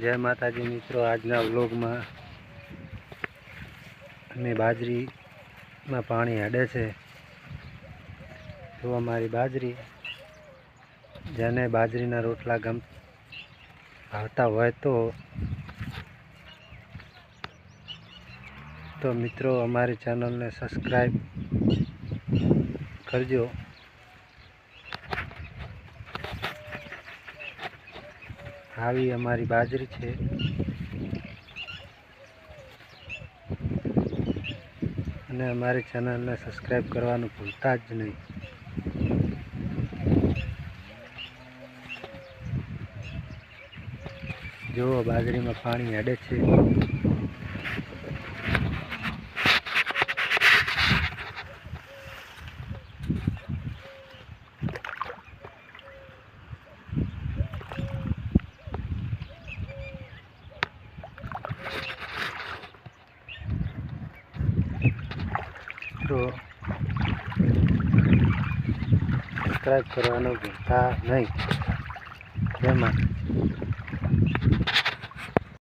જય માતાજી મિત્રો, આજના વ્લોગમાં અમે બાજરીમાં પાણી હેડે છે. તો અમારી બાજરી, જેને બાજરીના રોટલા ગમ ભાવતા હોય તો તો મિત્રો અમારી ચેનલને સબસ્ક્રાઈબ કરજો. આવી અમારી બાજરી છે. અને અમારી ચેનલને સબસ્ક્રાઈબ કરવાનું ભૂલતા જ નહીં. જુઓ બાજરીમાં પાણી હેડે છે. તો સબસ્ક્રાઈબ કરવાનું ભૂલતા નહીં. જેમાં